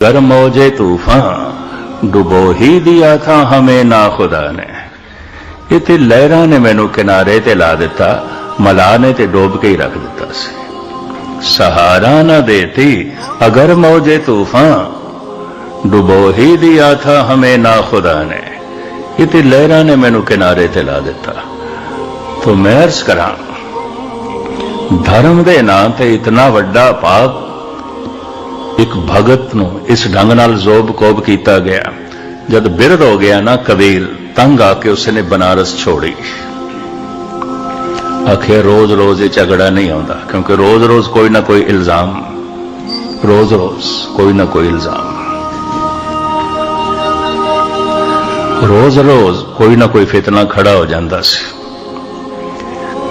गर मौजे तूफान डुबो ही दिया था हमें ना खुदा ने ਇਹ ਤੇ ਲਹਿਰਾਂ ਨੇ ਮੈਨੂੰ ਕਿਨਾਰੇ ਤੇ ਲਾ ਦਿੱਤਾ ਮਲਾ ਨੇ ਤੇ ਡੋਬ ਕੇ ਹੀ ਰੱਖ ਦਿੱਤਾ ਸੀ ਸਹਾਰਾ ਨਾ ਦੇਤੀ ਅਗਰ ਮੌਜੇ ਤੂਫਾਨ ਡੁਬੋ ਹੀ ਦਿਆ ਥਾ ਹਮੇ ਨਾ ਖੁਦਾ ਨੇ ਇਹ ਤੇ ਲਹਿਰਾਂ ਨੇ ਮੈਨੂੰ ਕਿਨਾਰੇ ਤੇ ਲਾ ਦਿੱਤਾ ਤੋ ਮੈਂ ਅਰਜ਼ ਕਰਾਂ ਧਰਮ ਦੇ ਨਾਂ ਤੇ ਇਤਨਾ ਵੱਡਾ ਪਾਪ ਇੱਕ ਭਗਤ ਨੂੰ ਇਸ ਢੰਗ ਨਾਲ ਜ਼ੋਬ ਕੋਬ ਕੀਤਾ ਗਿਆ। ਜਦ ਬਿਰਧ ਹੋ ਗਿਆ ਨਾ ਕਬੀਰ, ਤੰਗ ਆ ਕੇ ਉਸਨੇ ਬਨਾਰਸ ਛੋੜੀ। ਆਖੇ ਰੋਜ਼ ਰੋਜ਼ ਇਹ ਝਗੜਾ ਨਹੀਂ ਆਉਂਦਾ, ਕਿਉਂਕਿ ਰੋਜ਼ ਰੋਜ਼ ਕੋਈ ਨਾ ਕੋਈ ਇਲਜ਼ਾਮ। ਰੋਜ਼ ਰੋਜ਼ ਕੋਈ ਨਾ ਕੋਈ ਇਲਜ਼ਾਮ। ਰੋਜ਼ ਰੋਜ਼ ਕੋਈ ਨਾ ਕੋਈ ਫਿਤਨਾ ਖੜਾ ਹੋ ਜਾਂਦਾ ਸੀ।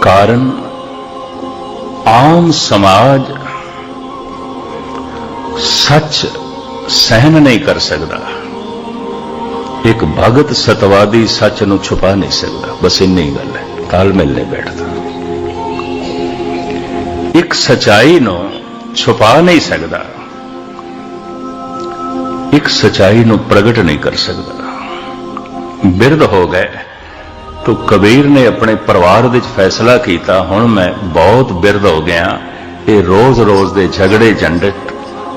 ਕਾਰਨ, ਆਮ ਸਮਾਜ ਸੱਚ ਸਹਿਨ ਨਹੀਂ ਕਰ ਸਕਦਾ। ਇੱਕ ਭਗਤ ਸਤਵਾਦੀ ਸੱਚ ਨੂੰ ਛੁਪਾ ਨਹੀਂ ਸਕਦਾ। ਬਸ ਇੰਨੀ ਹੀ ਗੱਲ ਹੈ। ਤਾਲਮੇਲ ਨਹੀਂ ਬੈਠਦਾ। ਇੱਕ ਸਚਾਈ ਨੂੰ ਛੁਪਾ ਨਹੀਂ ਸਕਦਾ। ਇੱਕ ਸਚਾਈ ਨੂੰ ਪ੍ਰਗਟ ਨਹੀਂ ਕਰ ਸਕਦਾ। ਬਿਰਧ ਹੋ ਗਏ। ਤੋ ਕਬੀਰ ਨੇ ਆਪਣੇ ਪਰਿਵਾਰ ਵਿੱਚ ਫੈਸਲਾ ਕੀਤਾ। ਹੁਣ ਮੈਂ ਬਹੁਤ ਬਿਰਧ ਹੋ ਗਿਆ। ਇਹ ਰੋਜ਼-ਰੋਜ਼ ਦੇ ਝਗੜੇ ਝੰਡੇ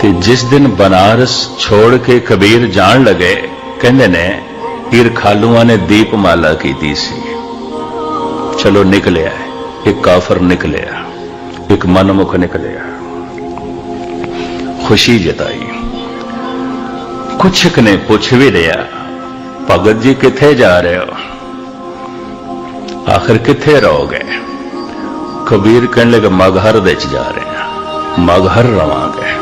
ਤੇ ਜਿਸ ਦਿਨ ਬਨਾਰਸ ਛੋੜ ਕੇ ਕਬੀਰ ਜਾਣ ਲਗੇ, ਕਹਿੰਦੇ ਨੇ, ਪੀਰ ਖਾਲੂਆਂ ਨੇ ਦੀਪਮਾਲਾ ਕੀਤੀ ਸੀ। ਚਲੋ ਨਿਕਲਿਆ ਇੱਕ ਕਾਫਰ ਨਿਕਲਿਆ, ਇੱਕ ਮਨਮੁਖ ਨਿਕਲਿਆ। ਖੁਸ਼ੀ ਜਤਾਈ। ਕੁਛ ਕੁ ਨੇ ਪੁੱਛ ਵੀ ਲਿਆ, ਭਗਤ ਜੀ ਕਿੱਥੇ ਜਾ ਰਹੇ ਹੋ? ਆਖਰ ਕਿੱਥੇ ਰਹੋਗੇ? ਕਬੀਰ ਕਹਿਣ ਲੱਗਾ, ਮਗਹਰ ਦੇ ਚ ਜਾ ਰਹੇ ਹਾਂ ਮਗਹਰ ਰਵਾਂਗੇ।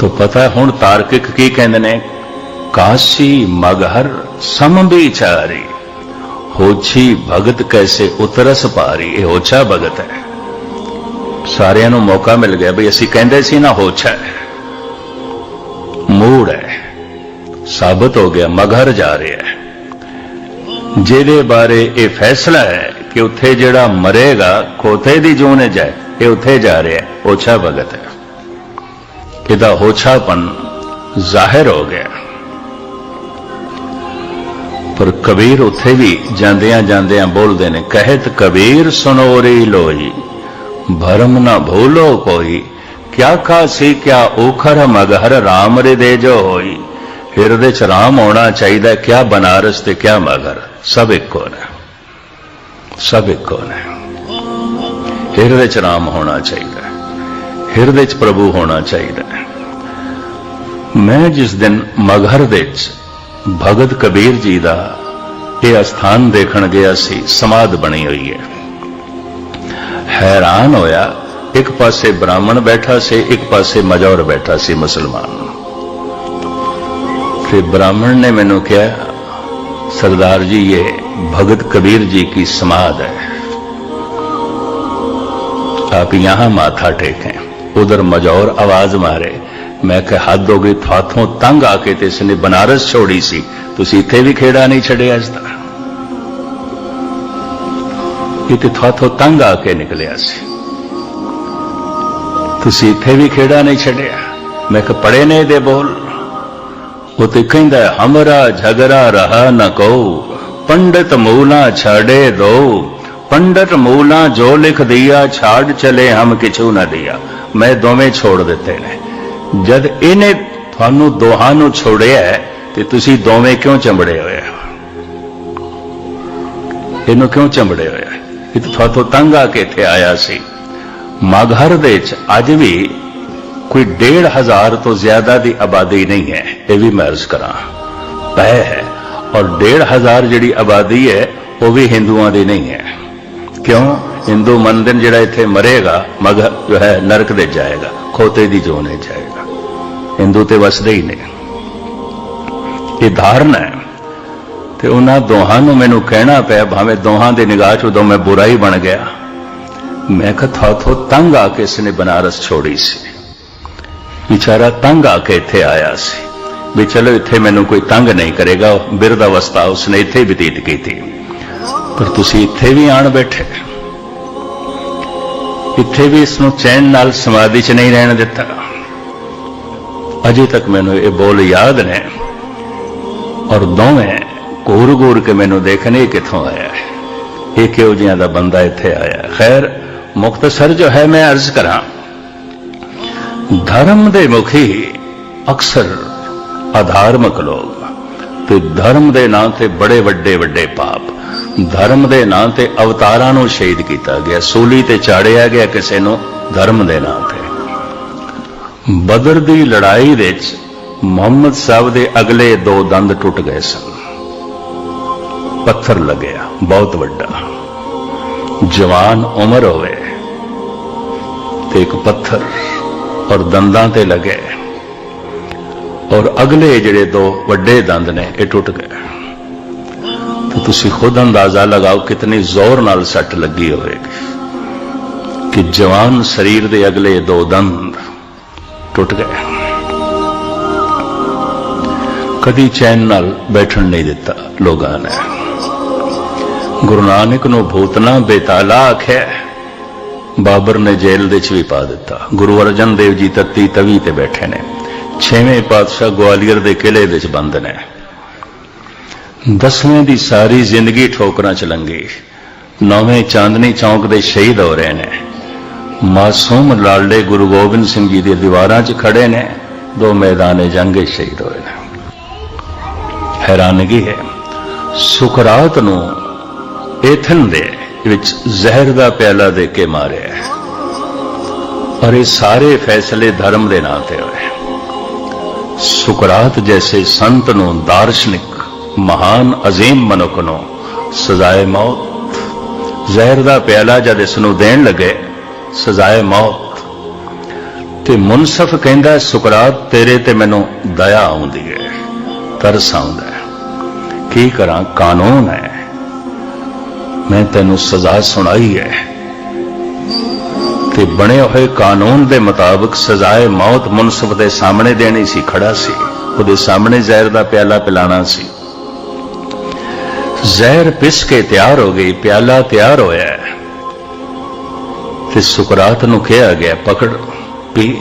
ਤੋ ਪਤਾ ਹੁਣ ਤਾਰਕਿਕ ਕੀ ਕਹਿੰਦੇ ਨੇ? ਕਾਸ਼ੀ ਮਗਹਰ ਸਮ ਵਿਚਾਰੀ, ਹੋਛੀ ਭਗਤ ਕੈਸੇ ਉਤਰਸ ਪਾਰੀ, ਇਹ ਹੋਛਾ ਭਗਤ ਹੈ। ਸਾਰਿਆਂ ਨੂੰ ਮੌਕਾ ਮਿਲ ਗਿਆ ਬਈ ਅਸੀਂ ਕਹਿੰਦੇ ਸੀ ਨਾ ਹੋਛਾ ਹੈ। ਮੂੜ ਹੈ, ਸਾਬਤ ਹੋ ਗਿਆ, ਮਗਹਰ ਜਾ ਰਿਹਾ ਹੈ। ਜਿਹਦੇ ਬਾਰੇ ਇਹ ਫੈਸਲਾ ਹੈ ਕਿ ਉੱਥੇ ਜਿਹੜਾ ਮਰੇਗਾ, ਖੋਤੇ ਦੀ ਜੂਨ ਜਾਏ, ਇਹ ਉੱਥੇ ਜਾ ਰਿਹਾ ਹੈ, ਹੋਛਾ ਭਗਤ ਹੈ। ਇਹਦਾ ਹੋਛਾਪਨ ਜ਼ਾਹਿਰ ਹੋ ਗਿਆ। ਪਰ ਕਬੀਰ ਉੱਥੇ ਵੀ ਜਾਂਦਿਆਂ ਜਾਂਦਿਆਂ ਬੋਲਦੇ ਨੇ, ਕਹਿਤ ਕਬੀਰ ਸੁਨੋਰੀ ਲੋਈ, ਭਰਮ ਨਾ ਭੂਲੋ ਕੋਈ, ਕਿਆ ਖਾਸੀ ਕਿਆ ਓਖਰ ਮਗਹਰ ਰਾਮ ਰੇ ਦੇ ਜੋ ਹੋਈ, ਹਿਰਦੇ ਚ ਰਾਮ ਹੋਣਾ ਚਾਹੀਦਾ, ਕਿਆ ਬਨਾਰਸ ਤੇ ਕਿਆ ਮਗਰ ਸਭ ਇੱਕੋ ਨੇ। ਸਭ ਇੱਕੋ ਨੇ। ਹਿਰਦੇ ਚ ਰਾਮ ਹੋਣਾ ਚਾਹੀਦਾ, ਹਿਰਦੇ ਚ ਪ੍ਰਭੂ ਹੋਣਾ ਚਾਹੀਦਾ। ਮੈਂ ਜਿਸ ਦਿਨ ਮਗਹਰ ਵਿੱਚ ਭਗਤ ਕਬੀਰ ਜੀ ਦਾ ਇਹ ਅਸਥਾਨ ਦੇਖਣ ਗਿਆ ਸੀ ਸਮਾਧ ਬਣੀ ਹੋਈ ਹੈ ਹੈਰਾਨ ਹੋਇਆ ਇੱਕ ਪਾਸੇ ਬ੍ਰਾਹਮਣ ਬੈਠਾ ਸੀ ਇੱਕ ਪਾਸੇ ਮਜੌਰ ਬੈਠਾ ਸੀ ਮੁਸਲਮਾਨ ਫਿਰ ਬ੍ਰਾਹਮਣ ਨੇ ਮੈਨੂੰ ਕਿਹਾ सरदार जी ये भगत कबीर जी की समाध है आप यहां माथा टेकें उधर मजौर आवाज मारे ਮੈਂ ਕਿਹਾ, ਹੱਦ ਹੋ ਗਈ, ਥਾਥੋਂ ਤੰਗ ਆ ਕੇ ਤੇ ਇਸ ਨੇ ਬਨਾਰਸ ਛੋੜੀ ਸੀ। ਤੁਸੀਂ ਇੱਥੇ ਵੀ ਖੇੜਾ ਨਹੀਂ ਛੱਡਿਆ ਇਸ ਦਾ ਇਹ ਤੇ ਥਾਥੋਂ ਤੰਗ ਆ ਕੇ ਨਿਕਲਿਆ ਸੀ। ਤੁਸੀਂ ਇੱਥੇ ਵੀ ਖੇੜਾ ਨਹੀਂ ਛੱਡਿਆ। ਮੈਂ ਕਿਹਾ ਪੜੇ ਨੇ ਦੇ ਬੋਲ। ਉਹ ਤੇ ਕਹਿੰਦਾ, ਹਮਰਾ ਝਗੜਾ ਰਹਾ ਨਾ ਕਹੋ ਪੰਡਤ ਮੂਲਾ ਛਾੜੇ ਰੋ। ਪੰਡਤ ਮੂਲਾ ਜੋ ਲਿਖ ਦਿਆ, ਛਾੜ ਚਲੇ ਹਮ ਕਿਛੂ ਨਾ ਦਿਆ। ਮੈਂ ਦੋਵੇਂ ਛੋੜ ਦਿੱਤੇ ਨੇ। ਜਦ ਇਹਨੇ ਤੁਹਾਨੂੰ ਦੋਹਾਂ ਨੂੰ ਛੋੜਿਆ ਤੇ ਤੁਸੀਂ ਦੋਵੇਂ ਕਿਉਂ ਚੰਬੜੇ ਹੋਏ ਇਹਨੂੰ ਕਿਉਂ ਚੰਬੜੇ ਹੋਏ ਇਹ ਤਾਂ ਤੁਹਾਤੋਂ ਤੰਗ ਆ ਕੇ ਇੱਥੇ ਆਇਆ ਸੀ। ਮਗਹਰ ਦੇ ਵਿੱਚ ਅੱਜ ਵੀ ਕੋਈ 1500 ਤੋਂ ਜ਼ਿਆਦਾ ਦੀ ਆਬਾਦੀ ਨਹੀਂ ਹੈ, ਇਹ ਵੀ ਮੈਂ ਅਰਜ਼ ਕਰਾਂ। ਪੈ ਹੈ, ਔਰ 1500 ਜਿਹੜੀ ਆਬਾਦੀ ਹੈ, ਉਹ ਵੀ ਹਿੰਦੂਆਂ ਦੀ ਨਹੀਂ ਹੈ। ਕਿਉਂ? ਹਿੰਦੂ ਮੰਨਦੇ ਜਿਹੜਾ ਇੱਥੇ ਮਰੇਗਾ, ਮਗਰ ਜੋ ਹੈ ਨਰਕ ਦੇ ਜਾਏਗਾ, ਖੋਤੇ ਦੀ ਜੋਨੇ ਜਾਏਗਾ। ਹਿੰਦੂ ਤੇ ਵਸਦੇ ਹੀ ਨੇ। ਇਹ ਧਾਰਨਾ ਹੈ ਤੇ ਉਹਨਾਂ ਦੋਹਾਂ ਨੂੰ ਮੈਨੂੰ ਕਹਿਣਾ ਪਿਆ, ਭਾਵੇਂ ਦੋਹਾਂ ਦੀ ਨਿਗਾਹ 'ਚ ਉਦੋਂ ਮੈਂ ਬੁਰਾ ਹੀ ਬਣ ਗਿਆ। ਮੈਂ ਕਿਹਾ ਥੋ ਤੰਗ ਆ ਕੇ ਇਸਨੇ ਬਨਾਰਸ ਛੋੜੀ ਸੀ। ਵਿਚਾਰਾ ਤੰਗ ਆ ਕੇ ਇੱਥੇ ਆਇਆ ਸੀ ਵੀ ਚਲੋ ਇੱਥੇ ਮੈਨੂੰ ਕੋਈ ਤੰਗ ਨਹੀਂ ਕਰੇਗਾ, ਬਿਰਧ ਅਵਸਥਾ ਉਸਨੇ ਇੱਥੇ ਬਤੀਤ ਕੀਤੀ। ਪਰ ਤੁਸੀਂ ਇੱਥੇ ਵੀ ਆਣ ਬੈਠੇ। ਇੱਥੇ ਵੀ ਇਸ ਨੂੰ ਚੈਨ ਨਾਲ ਸਮਾਧੀ 'ਚ ਨਹੀਂ ਰਹਿਣ ਦਿੱਤਾ। ਅਜੇ ਤੱਕ ਮੈਨੂੰ ਇਹ ਬੋਲ ਯਾਦ ਨੇ। ਔਰ ਦੋਵੇਂ ਘੂਰ ਘੂਰ ਕੇ ਮੈਨੂੰ ਦੇਖਣੇ ਕਿੱਥੋਂ ਆਇਆ ਹੈ। ਇਹ ਕਿਹੋ ਜਿਹਾ ਦਾ ਬੰਦਾ ਇੱਥੇ ਆਇਆ ਖੈਰ ਮੁਖਤਸਰ ਜੋ ਹੈ ਮੈਂ ਅਰਜ਼ ਕਰਾਂ, ਧਰਮ ਦੇ ਮੁਖੀ ਅਕਸਰ ਅਧਾਰਮਿਕ ਲੋਕ ਤੇ ਧਰਮ ਦੇ ਨਾਂ ਤੇ ਬੜੇ ਵੱਡੇ ਵੱਡੇ ਪਾਪ। ਧਰਮ ਦੇ ਨਾਂ ਤੇ ਅਵਤਾਰਾਂ ਨੂੰ ਸ਼ਹੀਦ ਕੀਤਾ ਗਿਆ, ਸੂਲੀ ਤੇ ਚਾੜਿਆ ਗਿਆ ਕਿਸੇ ਨੂੰ ਧਰਮ ਦੇ ਨਾਂ ਤੇ। ਬਦਰ ਦੀ ਲੜਾਈ ਵਿੱਚ ਮੁਹੰਮਦ ਸਾਹਿਬ ਦੇ ਅਗਲੇ ਦੋ ਦੰਦ ਟੁੱਟ ਗਏ ਸਨ। ਪੱਥਰ ਲੱਗਿਆ, ਬਹੁਤ ਵੱਡਾ। ਜਵਾਨ ਉਮਰ ਹੋਵੇ ਤੇ ਇੱਕ ਪੱਥਰ ਔਰ ਦੰਦਾਂ ਤੇ ਲੱਗੇ ਔਰ ਅਗਲੇ ਜਿਹੜੇ ਦੋ ਵੱਡੇ ਦੰਦ ਨੇ, ਇਹ ਟੁੱਟ ਗਏ। ਤਾਂ ਤੁਸੀਂ ਖੁਦ ਅੰਦਾਜ਼ਾ ਲਗਾਓ ਕਿਤਨੀ ਜ਼ੋਰ ਨਾਲ ਸੱਟ ਲੱਗੀ ਹੋਵੇਗੀ ਕਿ ਜਵਾਨ ਸਰੀਰ ਦੇ ਅਗਲੇ ਦੋ ਦੰਦ ਟੁੱਟ ਗਏ ਕਦੀ ਚੈਨ ਨਾਲ ਬੈਠਣ ਨਹੀਂ ਦਿੱਤਾ ਲੋਕਾਂ ਨੇ। ਗੁਰੂ ਨਾਨਕ ਨੂੰ ਭੂਤਨਾ ਬੇਤਾਲਾ ਆਖਿਆ ਬਾਬਰ ਨੇ ਜੇਲ੍ਹ ਦੇ ਵਿੱਚ ਵੀ ਪਾ ਦਿੱਤਾ। ਗੁਰੂ ਅਰਜਨ ਦੇਵ ਜੀ ਤੱਤੀ ਤਵੀ ਤੇ ਬੈਠੇ ਨੇ। ਛੇਵੇਂ ਪਾਤਸ਼ਾਹ ਗਵਾਲੀਅਰ ਦੇ ਕਿਲੇ ਵਿੱਚ ਬੰਦ ਨੇ। ਦਸਵੇਂ ਦੀ ਸਾਰੀ ਜ਼ਿੰਦਗੀ ਠੋਕਰਾਂ ਚ ਲੰਘੀ। ਨੌਵੇਂ ਚਾਂਦਨੀ ਚੌਂਕ ਦੇ ਸ਼ਹੀਦ ਹੋ ਰਹੇ ਨੇ। ਮਾਸੂਮ ਲਾਲੜੇ ਗੁਰੂ ਗੋਬਿੰਦ ਸਿੰਘ ਜੀ ਦੀ ਦੀਵਾਰਾਂ 'ਚ ਖੜੇ ਨੇ। ਦੋ ਮੈਦਾਨੇ ਜੰਗੇ ਸ਼ਹੀਦ ਹੋਏ ਨੇ। ਹੈਰਾਨਗੀ ਹੈ। ਸੁਕਰਾਤ ਨੂੰ ਏਥਨ ਦੇ ਵਿੱਚ ਜ਼ਹਿਰ ਦਾ ਪਿਆਲਾ ਦੇ ਕੇ ਮਾਰਿਆ ਹੈ। ਔਰ ਇਹ ਸਾਰੇ ਫੈਸਲੇ ਧਰਮ ਦੇ ਨਾਂ ਤੇ ਹੋਏ ਸੁਕਰਾਤ ਜੈਸੇ ਸੰਤ ਨੂੰ ਦਾਰਸ਼ਨਿਕ, ਮਹਾਨ, ਅਜ਼ੀਮ ਮਨੁੱਖ ਨੂੰ ਸਜ਼ਾਏ ਮੌਤ। ਜ਼ਹਿਰ ਦਾ ਪਿਆਲਾ ਜਦ ਇਸ ਨੂੰ ਦੇਣ ਲੱਗੇ ਸਜ਼ਾਏ ਮੌਤ। ਤੇ ਮੁਨਸਫ ਕਹਿੰਦਾ, ਸੁਕਰਾਤ, ਤੇਰੇ ਤੇ ਮੈਨੂੰ ਦਇਆ ਆਉਂਦੀ ਹੈ ਤਰਸ ਆਉਂਦਾ ਹੈ ਕੀ ਕਰਾਂ? ਕਾਨੂੰਨ ਹੈ। ਮੈਂ ਤੈਨੂੰ ਸਜ਼ਾ ਸੁਣਾਈ ਹੈ ਤੇ ਬਣੇ ਹੋਏ ਕਾਨੂੰਨ ਦੇ ਮੁਤਾਬਕ ਸਜ਼ਾਏ ਮੌਤ ਮੁਨਸਫ ਦੇ ਸਾਹਮਣੇ ਦੇਣੀ ਸੀ, ਖੜਾ ਸੀ। ਉਹਦੇ ਸਾਹਮਣੇ ਜ਼ਹਿਰ ਦਾ ਪਿਆਲਾ ਪਿਲਾਣਾ ਸੀ। ਜ਼ਹਿਰ ਪਿਸ ਕੇ ਤਿਆਰ ਹੋ ਗਈ, ਪਿਆਲਾ ਤਿਆਰ ਹੋਇਆ ਤੇ ਸੁਕਰਾਤ ਨੂੰ ਕਿਹਾ ਗਿਆ, ਪਕੜ, ਪੀ।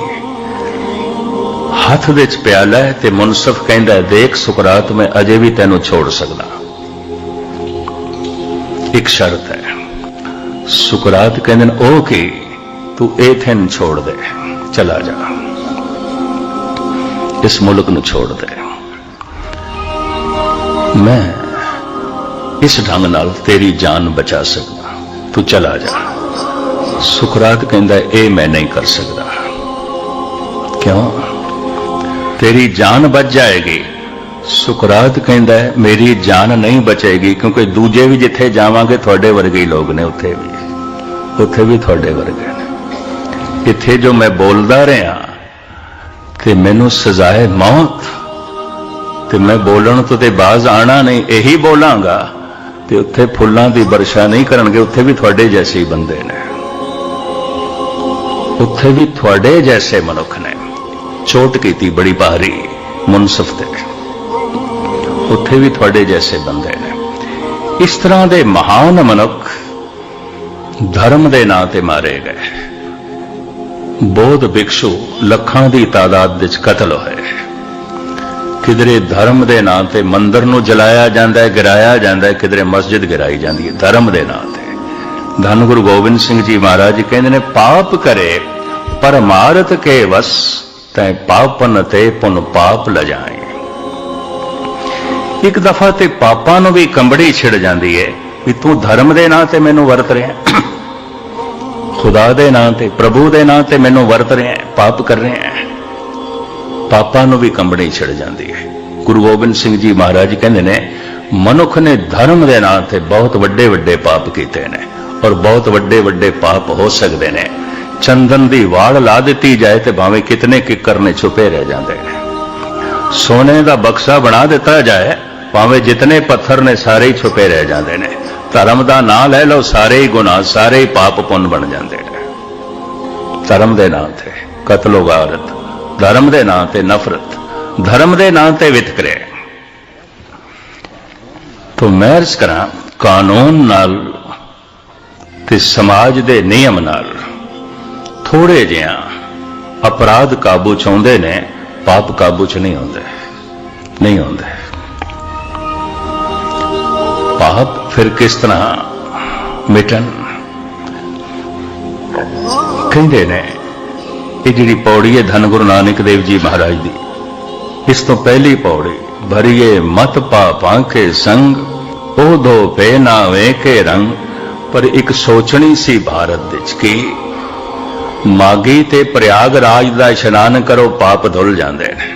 ਹੱਥ ਵਿੱਚ ਪਿਆਲਾ ਹੈ ਤੇ ਮੁਨਸਫ ਕਹਿੰਦਾ, ਦੇਖ ਸੁਕਰਾਤ, ਮੈਂ ਅਜੇ ਵੀ ਤੈਨੂੰ ਛੋੜ ਸਕਦਾ। ਇੱਕ ਸ਼ਰਤ ਹੈ। ਸੁਕਰਾਤ ਕਹਿੰਦੇ ਨੇ, ਉਹ ਕੀ? ਤੂੰ ਏਥਨ ਛੋੜ ਦੇ। ਚਲਾ ਜਾ। ਇਸ ਮੁਲਕ ਨੂੰ ਛੋੜ ਦੇ। ਮੈਂ ਇਸ ਢੰਗ ਨਾਲ ਤੇਰੀ ਜਾਨ ਬਚਾ ਸਕਦਾ। ਤੂੰ ਚਲਾ ਜਾ। ਸੁਕਰਾਤ ਕਹਿੰਦਾ, ਇਹ ਮੈਂ ਨਹੀਂ ਕਰ ਸਕਦਾ। ਕਿਉਂ? ਤੇਰੀ ਜਾਨ ਬਚ ਜਾਏਗੀ। ਸੁਕਰਾਤ ਕਹਿੰਦਾ, ਮੇਰੀ ਜਾਨ ਨਹੀਂ ਬਚੇਗੀ, ਕਿਉਂਕਿ ਦੂਜੇ ਵੀ ਜਿੱਥੇ ਜਾਵਾਂਗੇ, ਤੁਹਾਡੇ ਵਰਗੇ ਹੀ ਲੋਕ ਨੇ ਉੱਥੇ ਵੀ। ਉੱਥੇ ਵੀ ਤੁਹਾਡੇ ਵਰਗੇ ਨੇ। ਇੱਥੇ ਜੋ ਮੈਂ ਬੋਲਦਾ ਰਿਹਾ, ਤੇ ਮੈਨੂੰ ਸਜ਼ਾਏ ਮੌਤ। ਤੇ ਮੈਂ ਬੋਲਣ ਤੋਂ ਤੇ ਬਾਜ਼ ਆਣਾ ਨਹੀਂ, ਇਹੀ ਬੋਲਾਂਗਾ। ਤੇ ਉੱਥੇ ਫੁੱਲਾਂ ਦੀ ਵਰਸ਼ਾ ਨਹੀਂ ਕਰਨਗੇ, ਉੱਥੇ ਵੀ ਤੁਹਾਡੇ ਜੈਸੇ ਹੀ ਬੰਦੇ ਨੇ। ਉੱਥੇ ਵੀ ਤੁਹਾਡੇ ਜੈਸੇ ਮਨੁੱਖ ਨੇ। ਚੋਟ ਕੀਤੀ ਬੜੀ ਭਾਰੀ, ਮੁਨਸਫ ਤੇ। ਉੱਥੇ ਵੀ ਤੁਹਾਡੇ ਜੈਸੇ ਬੰਦੇ ਨੇ। ਇਸ ਤਰ੍ਹਾਂ ਦੇ ਮਹਾਨ ਮਨੁੱਖ ਧਰਮ ਦੇ ਨਾਂ ਤੇ ਮਾਰੇ ਗਏ। ਬੋਧ ਭਿਕਸ਼ੂ ਲੱਖਾਂ ਦੀ ਤਾਦਾਦ ਵਿੱਚ ਕਤਲ ਹੋਏ। ਕਿਧਰੇ ਧਰਮ ਦੇ ਨਾਂ ਤੇ ਮੰਦਰ ਨੂੰ ਜਲਾਇਆ ਜਾਂਦਾ ਹੈ, ਗਿਰਾਇਆ ਜਾਂਦਾ ਹੈ, ਕਿਧਰੇ ਮਸਜਿਦ ਗਿਰਾਈ ਜਾਂਦੀ ਹੈ, ਧਰਮ ਦੇ ਨਾਂ ਤੇ। ਧੰਨ ਗੁਰੂ ਗੋਬਿੰਦ ਸਿੰਘ ਜੀ ਮਹਾਰਾਜ ਕਹਿੰਦੇ ਨੇ, ਪਾਪ ਕਰੇ ਪਰਮਾਰਥ ਕੇ ਵਸ, ਤੈ ਪਾਪਨ ਤੇ ਪੁਨ ਪਾਪ ਲਜਾਏ ਇੱਕ ਦਫਾ ਤੇ ਪਾਪਾਂ ਨੂੰ ਵੀ ਕੰਬੜੀ ਛਿੜ ਜਾਂਦੀ ਹੈ ਵੀ ਤੂੰ ਧਰਮ ਦੇ ਨਾਂ ਤੇ ਮੈਨੂੰ ਵਰਤ ਰਿਹਾ ਖੁਦਾ ਦੇ ਨਾਂ ਤੇ, ਪ੍ਰਭੂ ਦੇ ਨਾਂ ਤੇ ਮੈਨੂੰ ਵਰਤ ਰਿਹਾ ਪਾਪ ਕਰ ਰਿਹਾ ਪਾਪਾਂ ਨੂੰ ਵੀ ਕੰਬੜੀ ਛਿੜ ਜਾਂਦੀ ਹੈ ਗੁਰੂ ਗੋਬਿੰਦ ਸਿੰਘ ਜੀ ਮਹਾਰਾਜ ਕਹਿੰਦੇ ਨੇ, ਮਨੁੱਖ ਨੇ ਧਰਮ ਦੇ ਨਾਂ ਤੇ ਬਹੁਤ ਵੱਡੇ ਵੱਡੇ ਪਾਪ ਕੀਤੇ ਨੇ। ਔਰ ਬਹੁਤ ਵੱਡੇ ਵੱਡੇ ਪਾਪ ਹੋ ਸਕਦੇ ਨੇ। ਚੰਦਨ ਦੀ ਵਾੜ ਲਾ ਦਿੱਤੀ ਜਾਏ ਤੇ ਭਾਵੇਂ ਕਿਤਨੇ ਕਿੱਕਰ ਨੇ ਛੁਪੇ ਰਹਿ ਜਾਂਦੇ ਨੇ। ਸੋਨੇ ਦਾ ਬਕਸਾ ਬਣਾ ਦਿੱਤਾ ਜਾਏ, ਭਾਵੇਂ ਜਿਤਨੇ ਪੱਥਰ ਨੇ ਸਾਰੇ ਹੀ ਛੁਪੇ ਰਹਿ ਜਾਂਦੇ ਨੇ। ਧਰਮ ਦਾ ਨਾਂ ਲੈ ਲਓ, ਸਾਰੇ ਹੀ ਗੁਨਾਹ, ਸਾਰੇ ਹੀ ਪਾਪ ਪੁੰਨ ਬਣ ਜਾਂਦੇ ਨੇ। ਧਰਮ ਦੇ ਨਾਂ ਤੇ ਕਤਲੋ ਗਾਰਤ ਧਰਮ ਦੇ ਨਾਂ ਤੇ ਨਫ਼ਰਤ। ਧਰਮ ਦੇ ਨਾਂ ਤੇ ਵਿਤਕਰੇ। ਤੋਂ ਮੈਰਜ ਕਰਾਂ, ਕਾਨੂੰਨ ਨਾਲ ਤੇ ਸਮਾਜ ਦੇ ਨਿਯਮ ਨਾਲ ਥੋੜੇ ਜਿਹਾ ਅਪਰਾਧ ਕਾਬੂ ਚ ਆਉਂਦੇ ਨੇ, ਪਾਪ ਕਾਬੂ ਚ ਨਹੀਂ ਆਉਂਦੇ ਨਹੀਂ ਆਉਂਦੇ। ਪਾਪ ਫਿਰ ਕਿਸ ਤਰ੍ਹਾਂ ਮਿਟਣ? ਕਹਿੰਦੇ ਨੇ, ਇਹ ਜਿਹੜੀ ਪੌੜੀ ਹੈ ਧੰਨ ਗੁਰੂ ਨਾਨਕ ਦੇਵ ਜੀ ਮਹਾਰਾਜ ਦੀ, ਇਸ ਤੋਂ ਪਹਿਲੀ ਪੌੜੀ, ਭਰੀਏ ਮਤ ਪਾਪਾਂ ਕੇ ਸੰਗ, ਉਹ ਦੋ ਪੇ ਨਾ ਵੇ ਕੇ ਰੰਗ। ਪਰ ਇੱਕ ਸੋਚਣੀ ਸੀ ਭਾਰਤ ਵਿੱਚ ਕਿ ਮਾਗੀ ਤੇ ਪ੍ਰਯਾਗ ਰਾਜ ਦਾ ਇਸ਼ਨਾਨ ਕਰੋ, ਪਾਪ ਧੁੱਲ ਜਾਂਦੇ ਨੇ।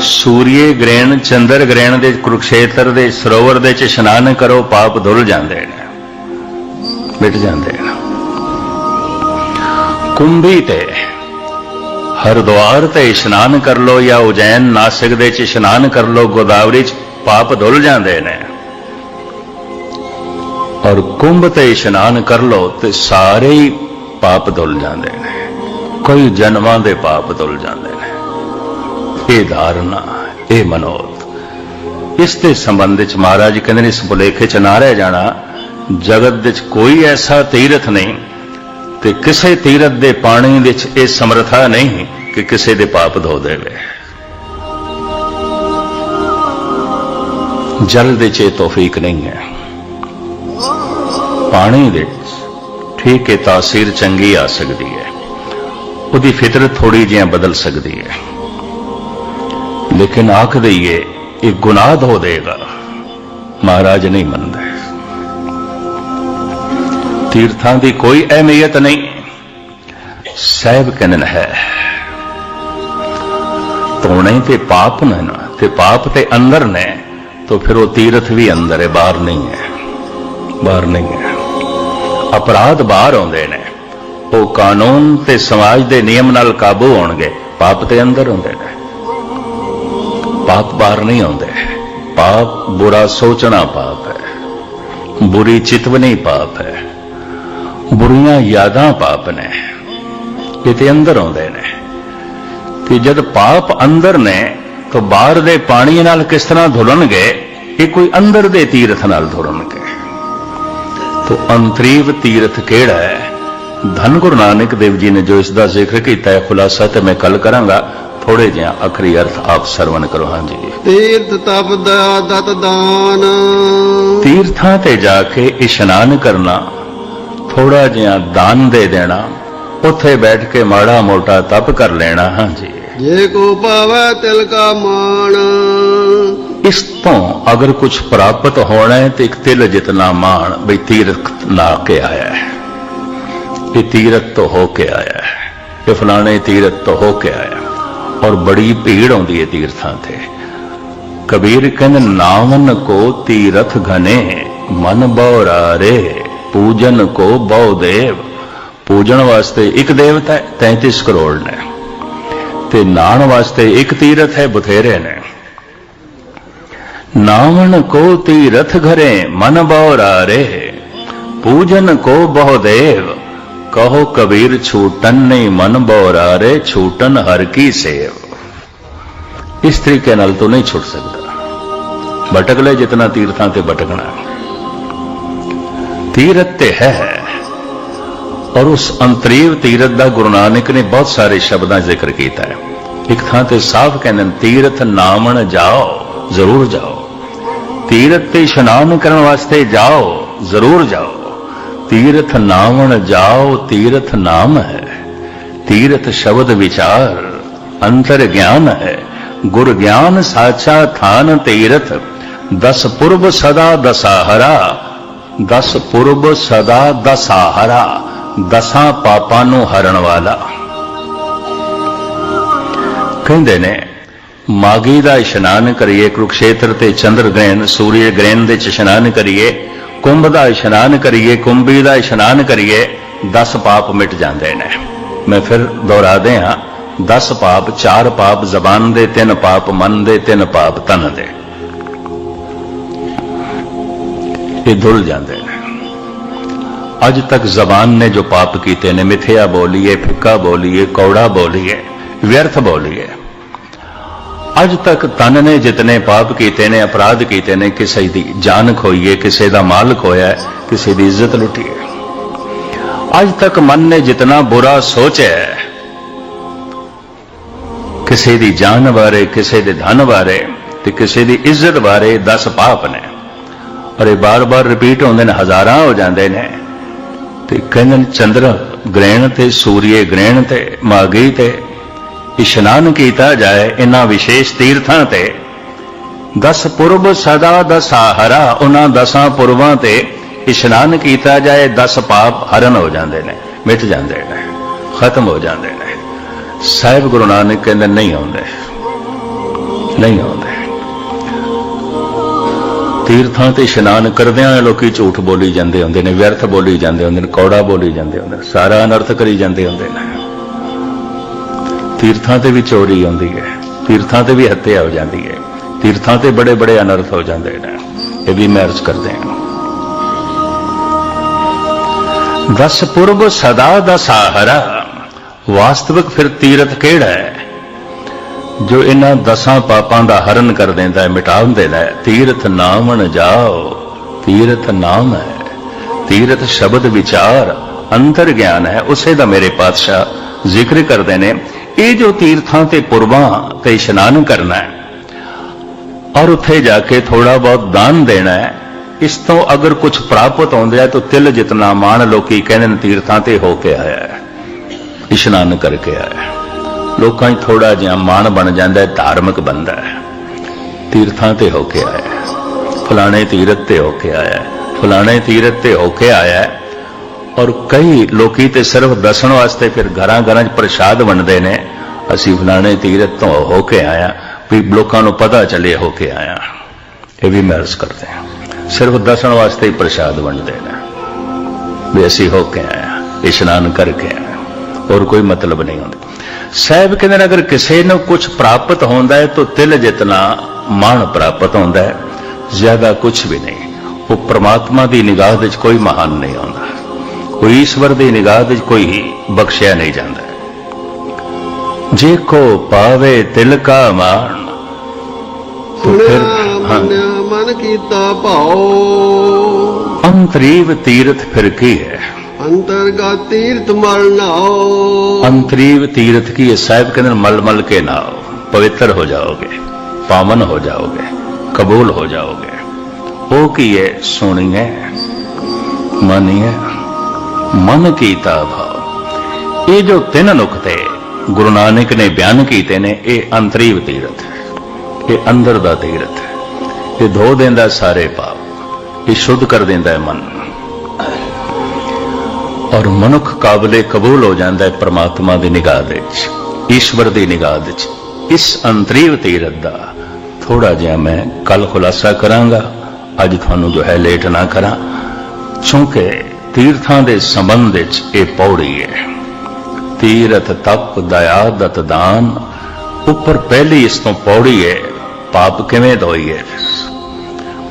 ਸੂਰਯ ਗ੍ਰਹਿਣ, ਚੰਦਰ ਗ੍ਰਹਿਣ ਦੇ ਕੁਰੂਕਸ਼ੇਤਰ ਦੇ ਸਰੋਵਰ ਦੇ ਚ ਇਸ਼ਨਾਨ ਕਰੋ, ਪਾਪ ਧੁੱਲ ਜਾਂਦੇ ਨੇ। ਮਿਟ ਜਾਂਦੇ ਨੇ। ਕੁੰਭੀ ਤੇ ਹਰਦੁਆਰ ਤੇ ਇਸ਼ਨਾਨ ਕਰ ਲੋ ਜਾਂ ਉਜੈਨ ਨਾਸਿਕ ਦੇ ਚ ਇਸ਼ਨਾਨ ਕਰ ਲੋ ਗੋਦਾਵਰੀ ਚ ਪਾਪ ਧੁੱਲ ਜਾਂਦੇ ਨੇ। ਔਰ ਕੁੰਭ ਤੇ ਇਸ਼ਨਾਨ ਕਰ ਲਓ ਤੇ ਸਾਰੇ ਹੀ ਪਾਪ ਧੁੱਲ ਜਾਂਦੇ ਨੇ। ਕੋਈ ਜਨਮਾਂ ਦੇ ਪਾਪ ਧੁੱਲ ਜਾਂਦੇ ਨੇ। ਇਹ ਧਾਰਨਾ, ਇਹ ਮਨੋਤ ਇਸ ਦੇ ਸੰਬੰਧ ਵਿੱਚ ਮਹਾਰਾਜ ਕਹਿੰਦੇ ਨੇ, ਇਸ ਭੁਲੇਖੇ ਚ ਨਾ ਰਹਿ ਜਾਣਾ। ਜਗਤ ਵਿੱਚ ਕੋਈ ਐਸਾ ਤੀਰਥ ਨਹੀਂ ਤੇ ਕਿਸੇ ਤੀਰਥ ਦੇ ਪਾਣੀ ਵਿੱਚ ਇਹ ਸਮਰਥਾ ਨਹੀਂ ਕਿ ਕਿਸੇ ਦੇ ਪਾਪ ਧੋ ਦੇਵੇ। ਜਲ ਦੇ ਚ ਇਹ ਤੌਫੀਕ ਨਹੀਂ ਹੈ। ਪਾਣੀ ਦੇ ਠੀਕ ਹੈ ਤਾਸੀਰ ਚੰਗੀ ਆ ਸਕਦੀ ਹੈ। ਉਹਦੀ ਫਿਤਰਤ ਥੋੜੀ ਜਿਹੀ ਬਦਲ ਸਕਦੀ ਹੈ। ਲੇਕਿਨ ਆਖ ਦਈਏ, ਇਹ ਗੁਨਾਹ ਧੋ ਦੇਗਾ। ਮਹਾਰਾਜ ਨਹੀਂ ਮੰਨਦੇ। ਤੀਰਥਾਂ ਦੀ ਕੋਈ ਅਹਿਮੀਅਤ ਨਹੀਂ। ਸਹਿਬ ਕਹਿੰਨ ਹੈ। ਤੋਣੇ ਤੇ ਪਾਪ ਨੇ ਨਾ, ਤੇ ਪਾਪ ਤੇ ਅੰਦਰ ਨੇ, ਤਾਂ ਫਿਰ ਉਹ ਤੀਰਥ ਵੀ ਅੰਦਰ ਹੈ, ਬਾਹਰ ਨਹੀਂ ਹੈ। ਬਾਹਰ ਨਹੀਂ ਹੈ। ਅਪਰਾਧ ਬਾਹਰ ਆਉਂਦੇ ਨੇ। ਉਹ ਕਾਨੂੰਨ ਤੇ ਸਮਾਜ ਦੇ ਨਿਯਮ ਨਾਲ ਕਾਬੂ ਹੋਣਗੇ, ਪਾਪ ਤੇ ਅੰਦਰ ਹੁੰਦੇ ਨੇ। ਪਾਪ ਬਾਹਰ ਨਹੀਂ ਆਉਂਦੇ। ਪਾਪ ਬੁਰਾ ਸੋਚਣਾ ਪਾਪ ਹੈ। ਬੁਰੀ ਚਿਤਵਨੀ ਪਾਪ ਹੈ। ਬੁਰੀਆਂ ਯਾਦਾਂ ਪਾਪ ਨੇ। ਇਹ ਤੇ ਅੰਦਰ ਆਉਂਦੇ ਨੇ। ਤੇ ਜਦ ਪਾਪ ਅੰਦਰ ਨੇ, ਤਾਂ ਬਾਹਰ ਦੇ ਪਾਣੀ ਨਾਲ ਕਿਸ ਤਰ੍ਹਾਂ ਧੁਲਣਗੇ, ਇਹ ਕੋਈ ਅੰਦਰ ਦੇ ਤੀਰਥ ਨਾਲ ਧੁਲਣਗੇ। ਤੋ ਅੰਤਰੀਵ ਤੀਰਥ ਕਿਹੜਾ ਹੈ? ਧੰਨ ਗੁਰੂ ਨਾਨਕ ਦੇਵ ਜੀ ਨੇ ਜੋ ਇਸ ਦਾ ਜ਼ਿਕਰ ਕੀਤਾ ਹੈ ਖੁਲਾਸਾ ਤੇ ਮੈਂ ਕੱਲ ਕਰਾਂਗਾ। ਥੋੜੇ ਜਿਹਾ ਅਖਰੀ ਅਰਥ ਆਪ ਸਰਵਨ ਕਰੋ ਹਾਂਜੀ। ਤੀਰਥ ਤਪ ਦਾ ਦਤ ਦਾਨ। ਤੀਰਥਾਂ ਤੇ ਜਾ ਕੇ ਇਸ਼ਨਾਨ ਕਰਨਾ ਥੋੜਾ ਜਿਹਾ ਦਾਨ ਦੇ ਦੇਣਾ ਉੱਥੇ ਬੈਠ ਕੇ ਮਾੜਾ ਮੋਟਾ ਤਪ ਕਰ ਲੈਣਾ ਹਾਂਜੀ। ਜੇ ਕੋ ਪਾਵੈ ਤਿਲ ਕਾ ਮਾਣ। ਇਸ ਤੋਂ ਅਗਰ ਕੁਝ ਪ੍ਰਾਪਤ ਹੋਣਾ ਹੈ ਤੇ ਇੱਕ ਤਿਲ ਜਿਤਨਾ ਮਾਣ ਬਈ ਤੀਰਥ ਨਾ ਕੇ ਆਇਆ ਹੈ। ਇਹ ਤੀਰਥ ਤੋਂ ਹੋ ਕੇ ਆਇਆ ਹੈ। ਇਹ ਫਲਾਣੇ ਤੀਰਥ ਤੋਂ ਹੋ ਕੇ ਆਇਆ ਔਰ ਬੜੀ ਭੀੜ ਆਉਂਦੀ ਹੈ ਤੀਰਥਾਂ ਤੇ। ਕਬੀਰ ਕਹਿੰਦੇ ਨਾਮਨ ਕੋ ਤੀਰਥ ਘਨੇ, ਮਨ ਬਹੁ ਰਾਰੇ ਪੂਜਨ ਕੋ ਬਹੁ ਦੇਵ। ਪੂਜਣ ਵਾਸਤੇ ਇੱਕ ਦੇਵਤਾ ਹੈ 33 ਕਰੋੜ ਨੇ। ਤੇ ਨਾਣ ਵਾਸਤੇ ਇੱਕ ਤੀਰਥ ਹੈ, ਬਥੇਰੇ ਨੇ। ਨਾਵਣ ਕੋ ਤੀਰਥ ਘਰੇ ਮਨ ਬੌਰਾਰੇ ਪੂਜਨ ਕੋ ਬਹੁ ਦੇਵ ਕਹੋ ਕਬੀਰ ਛੂਟਨ ਨਹੀਂ ਮਨ ਬੌਰਾਰੇ ਛੂਟਨ ਹਰ ਕੀ ਸੇਵ ਇਸ ਤਰੀਕੇ ਨਾਲ ਤੂੰ ਨਹੀਂ ਛੁੱਟ ਸਕਦਾ ਭਟਕ ਲੈ ਜਿਤਨਾ ਤੀਰਥਾਂ ਤੇ ਭਟਕਣਾ ਤੀਰਥ ਤੇ ਹੈ ਔਰ ਉਸ ਅੰਤਰੀਵ ਤੀਰਥ ਦਾ ਗੁਰੂ ਨਾਨਕ ਨੇ ਬਹੁਤ ਸਾਰੇ ਸ਼ਬਦਾਂ ਜ਼ਿਕਰ ਕੀਤਾ ਹੈ ਇੱਕ ਥਾਂ ਤੇ ਸਾਫ਼ ਕਹਿੰਦੇ ਤੀਰਥ ਨਾਮਣ ਜਾਓ ਜ਼ਰੂਰ ਜਾਓ ਤੀਰਥ ਤੇ ਇਸ਼ਨਾਨ ਕਰਨ ਵਾਸਤੇ ਜਾਓ, ਜ਼ਰੂਰ ਜਾਓ। ਤੀਰਥ ਨਾਵਣ ਜਾਓ, ਤੀਰਥ ਨਾਮ ਹੈ। ਤੀਰਥ ਸ਼ਬਦ ਵਿਚਾਰ, ਅੰਤਰ ਗਿਆਨ ਹੈ। ਗੁਰ ਗਿਆਨ ਸਾਚਾ ਥਾਨ ਤੀਰਥ, ਦਸ ਪੁਰਬ ਸਦਾ ਦਸਾਹਰਾ। ਦਸ ਪੁਰਬ ਸਦਾ ਦਸਾਹਰਾ, ਦਸਾਂ ਪਾਪਾਂ ਨੂੰ ਹਰਨ ਵਾਲਾ। ਕਹਿੰਦੇ ਨੇ ਮਾਗੀ ਦਾ ਇਸ਼ਨਾਨ ਕਰੀਏ, ਕੁਰਕਸ਼ੇਤਰ ਤੇ ਚੰਦਰ ਗ੍ਰਹਿਣ, ਸੂਰਜ ਗ੍ਰਹਿਣ ਦੇ ਚ ਇਸ਼ਨਾਨ ਕਰੀਏ, ਕੁੰਭ ਦਾ ਇਸ਼ਨਾਨ ਕਰੀਏ, ਕੁੰਭੀ ਦਾ ਇਸ਼ਨਾਨ ਕਰੀਏ 10 ਪਾਪ ਮਿਟ ਜਾਂਦੇ ਨੇ। ਮੈਂ ਫਿਰ ਦੁਹਰਾਦੇ ਹਾਂ 10 ਪਾਪ 4 ਪਾਪ, ਜ਼ਬਾਨ ਦੇ 3 ਪਾਪ, ਮਨ ਦੇ 3 ਪਾਪ, ਤਨ ਦੇ। ਇਹ ਧੁਲ ਜਾਂਦੇ ਨੇ। ਅੱਜ ਤੱਕ ਜ਼ਬਾਨ ਨੇ ਜੋ ਪਾਪ ਕੀਤੇ ਨੇ, ਮਿਥਿਆ ਬੋਲੀਏ, ਫਿੱਕਾ ਬੋਲੀਏ, ਕੌੜਾ ਬੋਲੀਏ, ਵਿਅਰਥ ਬੋਲੀਏ। ਅੱਜ ਤੱਕ ਤਨ ਨੇ ਜਿਤਨੇ ਪਾਪ ਕੀਤੇ ਨੇ, ਅਪਰਾਧ ਕੀਤੇ ਨੇ, ਕਿਸੇ ਦੀ ਜਾਨ ਖੋਈਏ, ਕਿਸੇ ਦਾ ਮਾਲ ਖੋਇਆ ਕਿਸੇ ਦੀ ਇੱਜ਼ਤ ਲੁੱਟੀ ਹੈ ਅੱਜ ਤੱਕ ਮਨ ਨੇ ਜਿਤਨਾ ਬੁਰਾ ਸੋਚਿਆ ਕਿਸੇ ਦੀ ਜਾਨ ਬਾਰੇ, ਕਿਸੇ ਦੇ ਧਨ ਬਾਰੇ ਤੇ ਕਿਸੇ ਦੀ ਇੱਜ਼ਤ ਬਾਰੇ 10 ਪਾਪ ਨੇ। ਔਰ ਇਹ ਬਾਰ-ਬਾਰ ਰਿਪੀਟ ਹੁੰਦੇ ਨੇ, ਹਜ਼ਾਰਾਂ ਹੋ ਜਾਂਦੇ ਨੇ। ਤੇ ਕਹਿੰਦੇ ਨੇ, ਚੰਦਰ ਗ੍ਰਹਿਣ ਤੇ, ਸੂਰਯ ਗ੍ਰਹਿਣ ਤੇ ਮਾਗੀ ਤੇ ਇਸ਼ਨਾਨ ਕੀਤਾ ਜਾਏ ਇਨ੍ਹਾਂ ਵਿਸ਼ੇਸ਼ ਤੀਰਥਾਂ ਤੇ। ਦਸ ਪੁਰਬ ਸਦਾ ਦਸਹਰਾ ਉਹਨਾਂ ਦਸਾਂ ਪੁਰਬਾਂ ਤੇ ਇਸ਼ਨਾਨ ਕੀਤਾ ਜਾਏ, ਦਸ ਪਾਪ ਹਰਨ ਹੋ ਜਾਂਦੇ ਨੇ, ਮਿਟ ਜਾਂਦੇ ਨੇ, ਖਤਮ ਹੋ ਜਾਂਦੇ ਨੇ। ਸਾਹਿਬ ਗੁਰੂ ਨਾਨਕ ਕਹਿੰਦੇ, ਨਹੀਂ ਆਉਂਦੇ ਨਹੀਂ ਆਉਂਦੇ। ਤੀਰਥਾਂ ਤੇ ਇਸ਼ਨਾਨ ਕਰਦਿਆਂ ਲੋਕੀ ਝੂਠ ਬੋਲੀ ਜਾਂਦੇ ਹੁੰਦੇ ਨੇ, ਵਿਅਰਥ ਬੋਲੀ ਜਾਂਦੇ ਹੁੰਦੇ ਨੇ, ਕੌੜਾ ਬੋਲੀ ਜਾਂਦੇ ਹੁੰਦੇ ਨੇ, ਸਾਰਾ ਅਨਰਥ ਕਰੀ ਜਾਂਦੇ ਹੁੰਦੇ ਨੇ। ਤੀਰਥਾਂ ਤੇ ਵੀ ਚੋਰੀ ਆਉਂਦੀ ਹੈ, ਤੀਰਥਾਂ ਤੇ ਵੀ ਹੱਤਿਆ ਹੋ ਜਾਂਦੀ ਹੈ, ਤੀਰਥਾਂ ਤੇ ਬੜੇ ਬੜੇ ਅਨਰਥ ਹੋ ਜਾਂਦੇ ਨੇ, ਇਹ ਵੀ ਮੈਂ ਅਰਜ਼ ਕਰਦੇ ਹਾਂ। ਦਸ ਪੁਰਬ ਸਦਾ ਦਾ ਸਾਹਰਾ, ਵਾਸਤਵਿਕ ਫਿਰ ਤੀਰਥ ਕਿਹੜਾ ਹੈ? ਜੋ ਇਹਨਾਂ ਦਸਾਂ ਪਾਪਾਂ ਦਾ ਹਰਨ ਕਰ ਦਿੰਦਾ ਹੈ, ਮਿਟਾ ਦਿੰਦਾ ਹੈ, ਤੀਰਥ ਨਾਮਣ ਜਾਓ, ਤੀਰਥ ਨਾਮ ਹੈ, ਤੀਰਥ ਸ਼ਬਦ ਵਿਚਾਰ, ਅੰਤਰ ਗਿਆਨ ਹੈ, ਉਸੇ ਦਾ ਮੇਰੇ ਪਾਤਸ਼ਾਹ ਜ਼ਿਕਰ ਕਰਦੇ ਨੇ। ਇਹ ਜੋ ਤੀਰਥਾਂ ਤੇ ਪੁਰਬਾਂ ਤੇ ਇਸ਼ਨਾਨ ਕਰਨਾ ਹੈ, ਔਰ ਉੱਥੇ ਜਾ ਕੇ ਥੋੜਾ ਬਹੁਤ ਦਾਨ ਦੇਣਾ ਹੈ, ਇਸ ਤੋਂ ਅਗਰ ਕੁਝ ਪ੍ਰਾਪਤ ਆਉਂਦਾ ਹੈ ਤਾਂ ਤਿਲ ਜਿਤਨਾ ਮਾਣ ਲੋਕੀ ਕਹਿੰਦੇ ਨੇ ਤੀਰਥਾਂ ਤੇ ਹੋ ਕੇ ਆਇਆ ਹੈ, ਇਸ਼ਨਾਨ ਕਰਕੇ ਆਇਆ ਹੈ। ਲੋਕਾਂ 'ਚ ਥੋੜਾ ਜਿਹਾ ਮਾਣ ਬਣ ਜਾਂਦਾ ਹੈ, ਧਾਰਮਿਕ ਬੰਦਾ ਹੈ। ਤੀਰਥਾਂ ਤੇ ਹੋ ਕੇ ਆਇਆ ਹੈ। ਫਲਾਣੇ ਤੀਰਥ ਤੇ ਹੋ ਕੇ ਆਇਆ ਹੈ। ਫਲਾਣੇ ਤੀਰਥ ਤੇ ਹੋ ਕੇ ਆਇਆ ਹੈ। ਔਰ ਕਈ ਲੋਕੀ ਤੇ ਸਿਰਫ ਦੱਸਣ ਵਾਸਤੇ ਫਿਰ ਘਰਾਂ ਘਰਾਂ 'ਚ ਪ੍ਰਸ਼ਾਦ ਵੰਡਦੇ ਨੇ। ਅਸੀਂ ਫਲਾਣੇ ਤੀਰਥ ਤੋਂ ਹੋ ਕੇ ਆਇਆ, ਵੀ ਲੋਕਾਂ ਨੂੰ ਪਤਾ ਚੱਲੇ ਹੋ ਕੇ ਆਇਆ। ਇਹ ਵੀ ਮਰਜ਼ ਕਰਦੇ ਹਾਂ। ਸਿਰਫ ਦੱਸਣ ਵਾਸਤੇ ਹੀ ਪ੍ਰਸ਼ਾਦ ਵੰਡਦੇ ਨੇ। ਵੀ ਅਸੀਂ ਹੋ ਕੇ ਆਇਆ, ਇਸ਼ਨਾਨ ਕਰਕੇ ਆਇਆ। ਹੋਰ ਕੋਈ ਮਤਲਬ ਨਹੀਂ ਹੁੰਦਾ। ਸਾਹਿਬ ਕਹਿੰਦੇ ਨੇ, ਅਗਰ ਕਿਸੇ ਨੂੰ ਕੁਝ ਪ੍ਰਾਪਤ ਹੁੰਦਾ ਹੈ, ਤਾਂ ਤਿਲ ਜਿਤਨਾ ਮਾਣ ਪ੍ਰਾਪਤ ਹੁੰਦਾ ਹੈ, ਜ਼ਿਆਦਾ ਕੁਝ ਵੀ ਨਹੀਂ। ਉਹ ਪ੍ਰਮਾਤਮਾ ਦੀ ਨਿਗਾਹ ਵਿੱਚ ਕੋਈ ਮਹਾਨ ਨਹੀਂ ਹੁੰਦਾ। ਕੋਈ ਈਸ਼ਵਰ ਦੀ ਨਿਗਾਹ ਵਿੱਚ ਕੋਈ ਬਖਸ਼ਿਆ ਨਹੀਂ ਜਾਂਦਾ। ਜੇ ਕੋ ਪਾਵੇ ਤਿਲ ਕਾ ਮਾਣ ਤੋ ਫਿਰ ਹਾਂ। ਮਨ ਕੀਤਾ ਭਾਉ। ਅੰਤਰੀਵ ਤੀਰਥ ਫਿਰ ਕੀ ਹੈ? ਅੰਤਰਗਤ ਤੀਰਥ ਮਲ ਨਾਓ ਅੰਤਰੀਵ ਤੀਰਥ ਕੀ ਹੈ? ਸਾਹਿਬ ਕਹਿੰਦੇ ਨੇ ਮਲ ਮਲ ਕੇ ਨਾਓ ਪਵਿੱਤਰ ਹੋ ਜਾਓਗੇ ਪਾਵਨ ਹੋ ਜਾਓਗੇ ਕਬੂਲ ਹੋ ਜਾਓਗੇ। ਉਹ ਕੀ ਹੈ? ਸੁਣੀਏ ਮੰਨੀਏ ਮਨ ਕੀਤਾ ਭਾਵ ਇਹ ਜੋ ਤਿੰਨ ਨੁਕਤੇ ਗੁਰੂ ਨਾਨਕ ਨੇ ਬਿਆਨ ਕੀਤੇ ਨੇ, ਇਹ ਅੰਤਰੀਵ ਤੀਰਥ ਇਹ ਅੰਦਰ ਦਾ ਤੀਰਥ ਇਹ ਧੋ ਦਿੰਦਾ ਸਾਰੇ ਪਾਪ। ਇਹ ਸ਼ੁੱਧ ਕਰ ਦਿੰਦਾ ਹੈ ਮਨ। ਔਰ ਮਨੁੱਖ ਕਾਬਲੇ ਕਬੂਲ ਹੋ ਜਾਂਦਾ ਹੈ ਪ੍ਰਮਾਤਮਾ ਦੀ ਨਿਗਾਹ ਦੇ ਵਿੱਚ, ਈਸ਼ਵਰ ਦੀ ਨਿਗਾਹ ਦੇ ਵਿੱਚ। ਇਸ ਅੰਤਰੀਵ ਤੀਰਥ ਦਾ ਥੋੜਾ ਜਿਹਾ ਮੈਂ ਕੱਲ ਖੁਲਾਸਾ ਕਰਾਂਗਾ। ਅੱਜ ਤੁਹਾਨੂੰ ਜੋ ਹੈ ਲੇਟ ਨਾ ਕਰਾਂ। ਕਿਉਂਕਿ ਤੀਰਥਾਂ ਦੇ ਸੰਬੰਧ ਵਿੱਚ ਇਹ ਪੌੜੀ ਹੈ। ਤੀਰਥ ਤਪ, ਦਇਆ, ਦਤ ਦਾਨ, ਉੱਪਰ ਪਹਿਲੀ ਇਸ ਤੋਂ ਪੌੜੀ ਹੈ, ਪਾਪ ਕਿਵੇਂ ਧੋਈਏ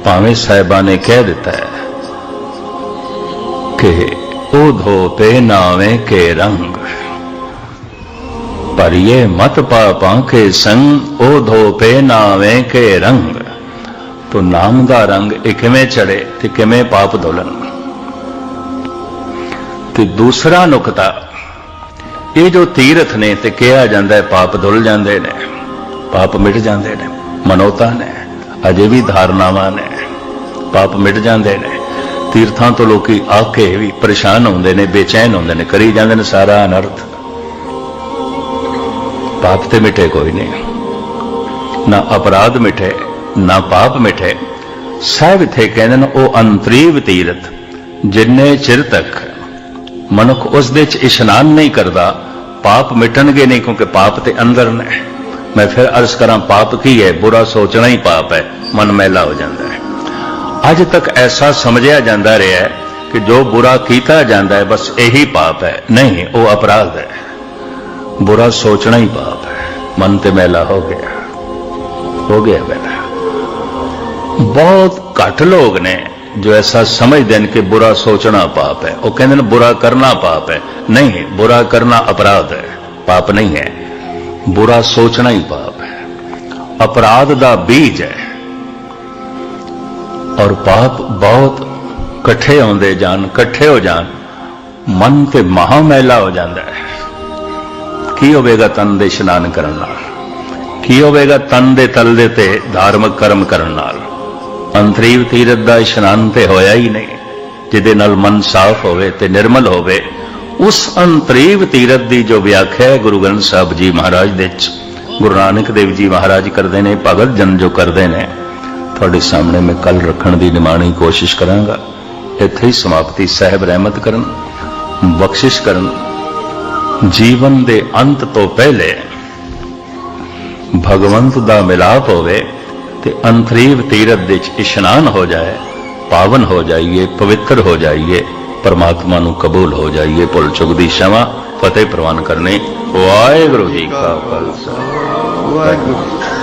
ਭਾਵੇਂ ਸਾਹਿਬਾਂ ਨੇ ਕਹਿ ਦਿੱਤਾ ਹੈ ਕਿ ਉਹ ਧੋਤੇ ਨਾਵੇਂ ਕੇ ਰੰਗ। ਪਰ ਇਹ ਮਤ ਪਾਪਾਂ ਕੇ ਸੰਗ ਉਹ ਧੋਪੇ ਨਾਵੇਂ ਕੇ ਰੰਗ। ਤੋ ਨਾਮ ਦਾ ਰੰਗ ਇਹ ਕਿਵੇਂ ਚੜੇ ਤੇ ਕਿਵੇਂ ਪਾਪ ਧੁਲਣ? ਤੇ ਦੂਸਰਾ ਨੁਕਤਾ, ਇਹ ਜੋ ਤੀਰਥ ਨੇ ਤੇ ਕਿਹਾ ਜਾਂਦਾ ਹੈ, ਪਾਪ ਧੁਲ ਜਾਂਦੇ ਨੇ, ਪਾਪ ਮਿਟ ਜਾਂਦੇ ਨੇ, ਮਨੋਤਾ ਨੇ, ਅਜੇ ਵੀ ਧਾਰਨਾਵਾਂ ਨੇ, ਪਾਪ ਮਿਟ ਜਾਂਦੇ ਨੇ। ਤੀਰਥਾਂ ਤੋਂ ਲੋਕੀ ਆ ਕੇ ਵੀ ਪਰੇਸ਼ਾਨ ਹੁੰਦੇ ਨੇ, ਬੇਚੈਨ ਹੁੰਦੇ ਨੇ, ਕਰੀ ਜਾਂਦੇ ਨੇ ਸਾਰਾ ਅਨਰਥ। ਪਾਪ ਤੇ ਮਿਟੇ ਕੋਈ ਨਹੀਂ। ਨਾ ਅਪਰਾਧ ਮਿਟੇ, ਨਾ ਪਾਪ ਮਿਟੇ। ਸਭ ਇਥੇ ਕਹਿੰਦੇ ਨੇ, ਉਹ ਅੰਤਰੀਵ ਤੀਰਥ, ਜਿੰਨੇ ਚਿਰ ਤੱਕ ਮਨੁੱਖ ਉਸ ਦੇ ਚ ਇਸ਼ਨਾਨ ਨਹੀਂ ਕਰਦਾ, ਪਾਪ ਮਿਟਣਗੇ ਨਹੀਂ ਕਿਉਂਕਿ ਪਾਪ ਤੇ ਅੰਦਰ ਨੇ। ਮੈਂ ਫਿਰ ਅਰਜ਼ ਕਰਾਂ, ਪਾਪ ਕੀ ਹੈ? ਬੁਰਾ ਸੋਚਣਾ ਹੀ ਪਾਪ ਹੈ, ਮਨ ਮੈਲਾ ਹੋ ਜਾਂਦਾ ਹੈ। ਅੱਜ ਤੱਕ ਐਸਾ ਸਮਝਿਆ ਜਾਂਦਾ ਰਿਹਾ ਹੈ ਕਿ ਜੋ ਬੁਰਾ ਕੀਤਾ ਜਾਂਦਾ ਹੈ, ਬਸ ਇਹੀ ਪਾਪ ਹੈ। ਨਹੀਂ, ਉਹ ਅਪਰਾਧ ਹੈ। ਬੁਰਾ ਸੋਚਣਾ ਹੀ ਪਾਪ ਹੈ। ਮਨ ਤੇ ਮੈਲਾ ਹੋ ਗਿਆ। ਹੋ ਗਿਆ ਮੈਲਾ। ਬਹੁਤ ਘੱਟ ਲੋਕ ਨੇ ਜੋ ਐਸਾ ਸਮਝਦੇ ਨੇ ਕਿ ਬੁਰਾ ਸੋਚਣਾ ਪਾਪ ਹੈ। ਉਹ ਕਹਿੰਦੇ ਨੇ ਬੁਰਾ ਕਰਨਾ ਪਾਪ ਹੈ। ਨਹੀਂ, ਬੁਰਾ ਕਰਨਾ ਅਪਰਾਧ ਹੈ। ਪਾਪ ਨਹੀਂ ਹੈ। ਬੁਰਾ ਸੋਚਣਾ ਹੀ ਪਾਪ ਹੈ। ਅਪਰਾਧ ਦਾ ਬੀਜ ਹੈ। ਔਰ ਪਾਪ ਬਹੁਤ ਇਕੱਠੇ ਆਉਂਦੇ ਜਾਣ, ਇਕੱਠੇ ਹੋ ਜਾਣ। ਮਨ ਤੇ ਮਹਾ ਮੈਲਾ ਹੋ ਜਾਂਦਾ ਹੈ। ਕੀ ਹੋਵੇਗਾ ਤਨ ਦੇ ਇਸ਼ਨਾਨ ਕਰਨ ਨਾਲ? ਕੀ ਹੋਵੇਗਾ ਤਨ ਦੇ ਤਲ ਦੇ ਤੇ ਧਾਰਮਿਕ ਕਰਮ ਕਰਨ ਨਾਲ? ਅੰਤਰੀਵ ਤੀਰਥ ਦਾ ਇਸ਼ਨਾਨ ਤੇ ਹੋਇਆ ਹੀ ਨਹੀਂ। ਜਿਹਦੇ ਨਾਲ ਮਨ ਸਾਫ਼ ਹੋਵੇ ਤੇ ਨਿਰਮਲ ਹੋਵੇ, ਉਸ ਅੰਤਰੀਵ ਤੀਰਥ ਦੀ ਜੋ ਵਿਆਖਿਆ ਹੈ ਗੁਰੂ ਗ੍ਰੰਥ ਸਾਹਿਬ ਜੀ ਮਹਾਰਾਜ ਦੇ ਵਿੱਚ, ਗੁਰੂ ਨਾਨਕ ਦੇਵ ਜੀ ਮਹਾਰਾਜ ਕਰਦੇ ਨੇ, ਭਗਤ ਜਨ ਜੋ ਕਰਦੇ ਨੇ, ਤੁਹਾਡੇ ਸਾਹਮਣੇ ਮੈਂ ਕੱਲ ਰੱਖਣ ਦੀ ਨਿਮਾਣੀ ਕੋਸ਼ਿਸ਼ ਕਰਾਂਗਾ। ਇੱਥੇ ਹੀ ਸਮਾਪਤੀ ਸਾਹਿਬ ਰਹਿਮਤ ਕਰਨ, ਬਖਸ਼ਿਸ਼ ਕਰਨ। ਜੀਵਨ ਦੇ ਅੰਤ ਤੋਂ ਪਹਿਲੇ ਭਗਵੰਤ ਦਾ ਮਿਲਾਪ ਹੋਵੇ ਤੇ ਅੰਤਰੀਵ ਤੀਰਥ ਦੇ ਵਿੱਚ ਇਸ਼ਨਾਨ ਹੋ ਜਾਏ, ਪਾਵਨ ਹੋ ਜਾਈਏ, ਪਵਿੱਤਰ ਹੋ ਜਾਈਏ, ਪਰਮਾਤਮਾ ਨੂੰ ਕਬੂਲ ਹੋ ਜਾਈਏ, ਭੁੱਲ ਚੁੱਕ ਦੀ ਸ਼ਮਾ, ਫਤਿਹ ਪ੍ਰਵਾਨ ਕਰਨੇ। ਵਾਹਿਗੁਰੂ ਜੀ ਕਾ ਖਾਲਸਾ। ਵਾਹਿਗੁਰੂ